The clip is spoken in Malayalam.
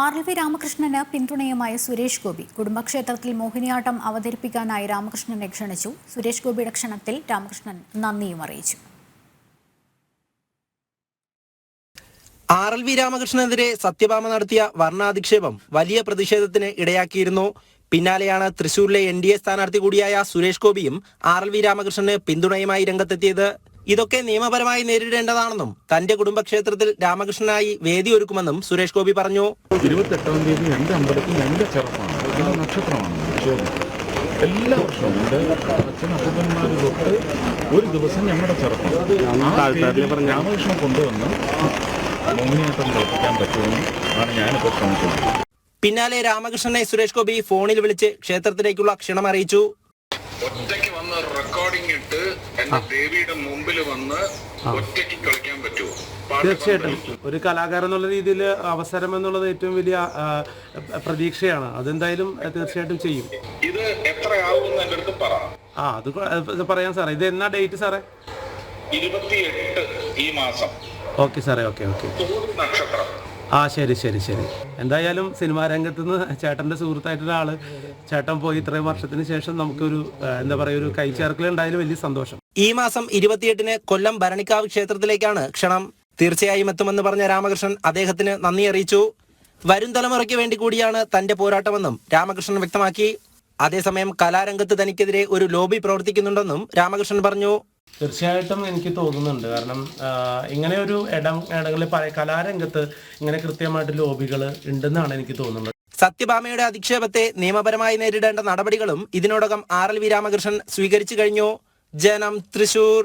ആർ എൽ വി രാമകൃഷ്ണന് പിന്തുണയുമായി സുരേഷ് ഗോപി. കുടുംബക്ഷേത്രത്തിൽ മോഹിനിയാട്ടം അവതരിപ്പിക്കാനായി രാമകൃഷ്ണനെ ക്ഷണിച്ചു. സുരേഷ് ഗോപിയുടെ ക്ഷണത്തിൽ രാമകൃഷ്ണൻ നന്ദിയും അറിയിച്ചു. ആർ എൽ വി രാമകൃഷ്ണനെതിരെ സത്യഭാമ നടത്തിയ വർണാധിക്ഷേപം വലിയ പ്രതിഷേധത്തിന് ഇടയാക്കിയിരുന്നു. പിന്നാലെയാണ് തൃശൂരിലെ എൻ ഡി എ സ്ഥാനാർത്ഥി കൂടിയായ സുരേഷ് ഗോപിയും ആർ എൽ വി രാമകൃഷ്ണന് പിന്തുണയുമായി രംഗത്തെത്തിയത്. ഇതൊക്കെ നിയമപരമായി നേരിടേണ്ടതാണെന്നും തന്റെ കുടുംബക്ഷേത്രത്തിൽ രാമകൃഷ്ണനായി വേദി ഒരുക്കുമെന്നും സുരേഷ് ഗോപി പറഞ്ഞു. ഇരുപത്തെട്ടാം തീയതി എന്റെ അമ്പലത്തിൽ എന്റെ ചെറുപ്പമാണ് നക്ഷത്രമാണ്. എല്ലാ വർഷവും എന്റെ അച്ഛനപ്പന്മാർ തൊട്ട് ഒരു ദിവസം ഞങ്ങളുടെ ചെറുപ്പം രാമകൃഷ്ണൻ കൊണ്ടുവന്ന് മോഹിനിയാട്ടം കളിപ്പിക്കാൻ പറ്റുമെന്ന് ആണ് ഞാനിപ്പോൾ ശ്രമിക്കുന്നത്. പിന്നാലെ രാമകൃഷ്ണനെ സുരേഷ് ഗോപി ഫോണിൽ വിളിച്ച് ക്ഷേത്രത്തിലേക്കുള്ള ക്ഷണം അറിയിച്ചു. ഒറ്റയ്ക്ക് വന്ന് റെക്കോർഡിംഗ് ഇട്ട് എന്റെ ദേവിയുടെ മുമ്പിൽ ഒറ്റയ്ക്ക് കളിക്കാൻ പറ്റുമോ? പാട്ട് തീർച്ചയായിട്ടും. ഒരു കലാകാരൻ എന്നുള്ള രീതിയിൽ അവസരം എന്നുള്ളത് ഏറ്റവും വലിയ പ്രതീക്ഷയാണ്. അതെന്തായാലും തീർച്ചയായിട്ടും ചെയ്യും. ഇത് എത്ര എന്റെ അടുത്ത് പറ. ആ അത് പറയാം സാറേ. ഇത് എന്നാ ഡേറ്റ് സാറേ? ഇരുപത്തിയെട്ട് ഈ മാസം. ഓക്കെ സാറേ ഓക്കെ ഓക്കെ. നക്ഷത്രം. ആ ശരി ശരി ശരി. എന്തായാലും സിനിമാ രംഗത്ത് നിന്ന് ചേട്ടന്റെ സുഹൃത്തായിട്ടൊരാൾ ആൾ ചേട്ടൻ പോയി ഇത്രയും വർഷത്തിന് ശേഷം നമുക്കൊരു എന്താ പറയുക ഒരു കൈച്ചേർക്കൽ ഉണ്ടായാലും വലിയ സന്തോഷം. ഈ മാസം ഇരുപത്തിയെട്ടിന് കൊല്ലം ഭരണിക്കാവ് ക്ഷേത്രത്തിലേക്കാണ് ക്ഷണം. തീർച്ചയായും എത്തുമെന്ന് പറഞ്ഞ രാമകൃഷ്ണൻ അദ്ദേഹത്തിന് നന്ദി അറിയിച്ചു. വരും തലമുറയ്ക്ക് വേണ്ടി കൂടിയാണ് തന്റെ പോരാട്ടമെന്നും രാമകൃഷ്ണൻ വ്യക്തമാക്കി. അതേസമയം കലാരംഗത്ത് തനിക്കെതിരെ ഒരു ലോബി പ്രവർത്തിക്കുന്നുണ്ടെന്നും രാമകൃഷ്ണൻ പറഞ്ഞു. തീർച്ചയായിട്ടും എനിക്ക് തോന്നുന്നുണ്ട്. കാരണം ഇങ്ങനെ ഒരു ഇടം ഇടങ്ങളിൽ കലാരംഗത്ത് ഇങ്ങനെ കൃത്യമായിട്ട് ലോബികൾ ഉണ്ടെന്നാണ് എനിക്ക് തോന്നുന്നത്. സത്യഭാമയുടെ അധിക്ഷേപത്തെ നിയമപരമായി നേരിടേണ്ട നടപടികളും ഇതിനോടകം ആർ എൽ വി രാമകൃഷ്ണൻ സ്വീകരിച്ചു കഴിഞ്ഞു. ജനം തൃശൂർ